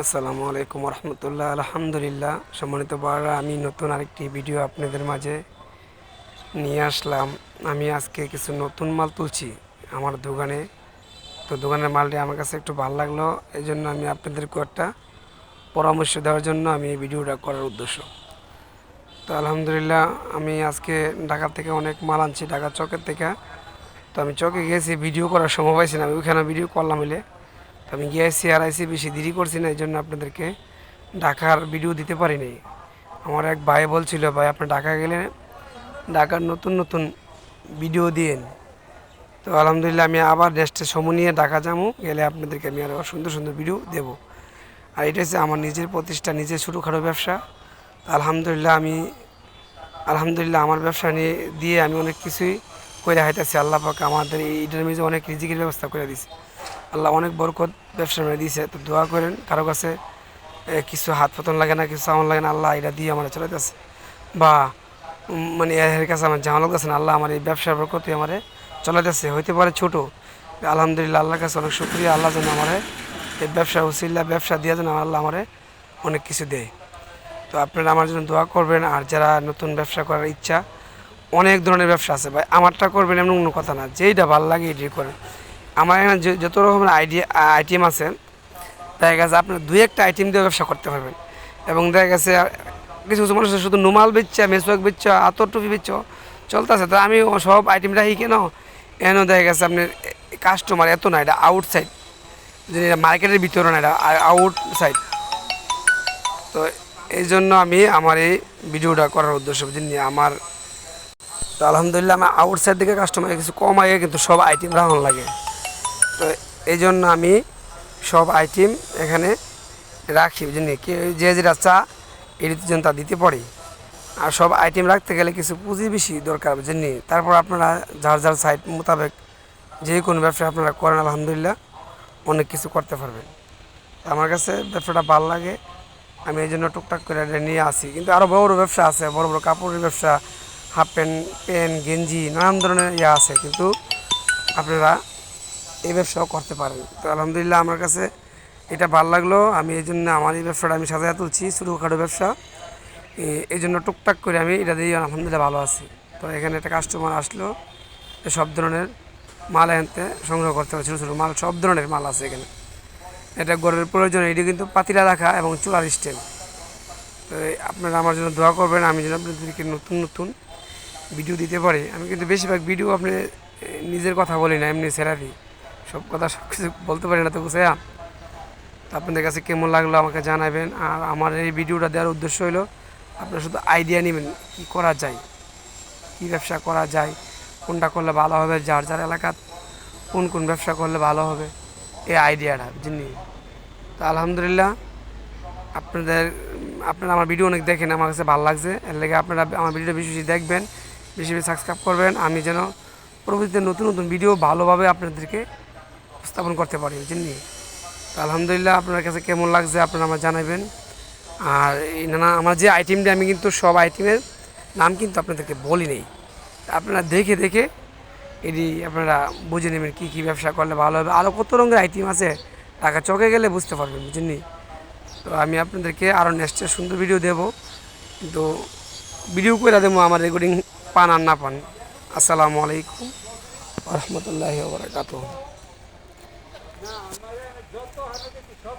আসসালামু আলাইকুম রহমতুল্লাহ আলহামদুলিল্লাহ। সম্মানিত বারা আমি নতুন আরেকটি ভিডিও আপনাদের মাঝে নিয়ে আসলাম। আমি আজকে কিছু নতুন মাল তুলছি আমার দোকানে। তো দোকানের মালটি আমার কাছে একটু ভালো লাগল এই জন্য আমি আপনাদেরকে একটা পরামর্শ দেওয়ার জন্য আমি এই ভিডিওটা করার উদ্দেশ্য। তো আলহামদুলিল্লাহ, আমি আজকে ঢাকা থেকে অনেক মাল আনছি, ঢাকা চকের থেকে। তো আমি চকে গেছি, ভিডিও করার সময় পাইছি না, আমি ওইখানে ভিডিও করলাম তো আমি গিয়েছি আর আইসি বেশি দেরি করছি না এই জন্য আপনাদেরকে ঢাকার ভিডিও দিতে পারিনি। আমার এক ভাই বলছিল, ভাই, আপনি ঢাকা গেলে ঢাকার নতুন নতুন ভিডিও দিয়েন। তো আলহামদুলিল্লাহ, আমি আবার নেক্সটে সময় নিয়ে ঢাকা যাব। গেলে আপনাদেরকে আমি আরও সুন্দর সুন্দর ভিডিও দেব। আর এটা হচ্ছে আমার নিজের প্রতিষ্ঠা, নিজের ছোটোখাটো ব্যবসা। আলহামদুলিল্লাহ, আমি আলহামদুলিল্লাহ আমার ব্যবসা নিয়ে, দিয়ে আমি অনেক কিছুই করে হাইতেছি আল্লাহ পাক আমাদের এই এটার মধ্যে অনেক রিজিকের ব্যবস্থা করে দিছে আল্লাহ অনেক বরকত ব্যবসা মেয়ে দিয়েছে, তো দোয়া করেন, কারও কাছে কিছু হাত পতন লাগে না, কিছু আমার লাগে না, আল্লাহ এটা দিয়ে আমার চলে যাচ্ছে বা মানে এর কাছে আমার জামা লাগতেছে না, আল্লাহ আমার এই ব্যবসার বরকতে আমার চলে যাচ্ছে হইতে পারে ছোটো, আলহামদুলিল্লাহ আল্লাহর কাছে অনেক শুক্রিয়া, আল্লাহ যেন আমার এই ব্যবসা উসিল্লা ব্যবসা দিয়ে যেন আল্লাহ আমার অনেক কিছু দেয়। তো আপনারা আমার জন্য দোয়া করবেন, আর যারা নতুন ব্যবসা করার ইচ্ছা, অনেক ধরনের ব্যবসা আছে ভাই, আমারটা করবেন এমন কোনো কথা না, যেইটা ভালো লাগে এটাই করেন। আমার এখানে যত রকমের আইডিয়া আইটেম আছে, দেখা গেছে আপনার দুই একটা আইটেম দিয়ে ব্যবসা করতে পারবেন। এবং দেখা গেছে, কিছু কিছু মানুষ শুধু নুমাল বেচছে মেসওয়াক বেচছে, আতর টুপি বেচছ, চলতেছে। তো আমি সব আইটেম রাখি কেন? এন দেখা গেছে আপনার কাস্টমার এত না, এটা আউটসাইড মার্কেটের ভিতরে না, এটা আউটসাইড তো এই জন্য আমি আমার এই ভিডিওটা করার উদ্দেশ্য বুঝিনি আমার, তো আলহামদুলিল্লাহ আমার আউটসাইড থেকে কাস্টমার কিছু কম আগে কিন্তু সব আইটেম রাখুন লাগে। তো এই জন্য আমি সব আইটেম এখানে রাখি বুঝলি কি? যে যেটা চা এটিতে যেন তা দিতে পারি। আর সব আইটেম রাখতে গেলে কিছু পুঁজি বেশি দরকার বুঝলি তারপর আপনারা যার যার সাইট মোতাবেক যে কোনো ব্যবসা আপনারা করেন, আলহামদুলিল্লাহ, অনেক কিছু করতে পারবেন। আমার কাছে ব্যবসাটা ভালো লাগে, আমি এই জন্য টুকটাক করে এটা নিয়ে আসি। কিন্তু আরও বড় বড় ব্যবসা আছে, বড় বড় কাপড়ের ব্যবসা, হাফ প্যান্ট প্যান্ট, গেঞ্জি, নানান ধরনের ইয়ে আছে। কিন্তু আপনারা এই ব্যবসাও করতে পারেন। তো আলহামদুলিল্লাহ আমার কাছে এটা ভালো লাগল। আমি এই জন্য আমার এই ব্যবসাটা আমি সাজায় তুলছি, ছোটোখাটো ব্যবসা। এই জন্য টুকটাক করে আমি এটা দিয়ে আলহামদুলিল্লাহ ভালো আছি। তো এখানে একটা কাস্টমার আসলো সব ধরনের মাল এনতে সংগ্রহ করতে হবে, ছোটো ছোটো মাল, সব ধরনের মাল আছে এখানে। এটা গড়ের প্রয়োজন, এটি কিন্তু পাতিলা রাখা এবং চুলার স্ট্যান্ড তো আপনারা আমার জন্য দোয়া করবেন, আমি যেন আপনাদেরকে নতুন নতুন ভিডিও দিতে পারি। আমি কিন্তু বেশিরভাগ ভিডিও আপনি নিজের কথা বলি না, এমনি সেরারি সব কথা সব কিছু বলতে পারি না তো তো আপনাদের কাছে কেমন লাগল আমাকে জানাবেন। আর আমার এই ভিডিওটা দেওয়ার উদ্দেশ্য হলো আপনারা শুধু আইডিয়া নেবেন কী করা যায়, কী ব্যবসা করা যায়, কোনটা করলে ভালো হবে, যার যার এলাকাত কোন কোন ব্যবসা করলে ভালো হবে, এই আইডিয়াটা বুঝলি তো আলহামদুলিল্লাহ, আপনাদের, আপনারা আমার ভিডিও অনেক দেখেন, আমার কাছে ভালো লাগছে। এর লেগে আপনারা আমার ভিডিওটা বেশি বেশি দেখবেন, বেশি বেশি সাবস্ক্রাইব করবেন। আমি যেন পরবর্তীতে নতুন নতুন ভিডিও ভালোভাবে আপনাদেরকে উপস্থাপন করতে পারি বুঝলি তো আলহামদুলিল্লাহ আপনার কাছে কেমন লাগছে আপনারা আমার জানাবেন। আর এই নানা, আমার যে আইটেমটা আমি কিন্তু সব আইটেমের নাম কিন্তু আপনাদেরকে বলি নেই। আপনারা দেখে দেখে এটি আপনারা বুঝে নেবেন কী কী ব্যবসা করলে ভালো হবে। আরও কত রঙের আইটেম আছে, টাকা চকে গেলে বুঝতে পারবেন বুঝলি তো আমি আপনাদেরকে আরও নেক্সটে সুন্দর ভিডিও দেব। কিন্তু ভিডিও করে দেবো, আমার রেকর্ডিং পান আর না পান। আসসালামু আলাইকুম রহমতুল্লাহ বারকাত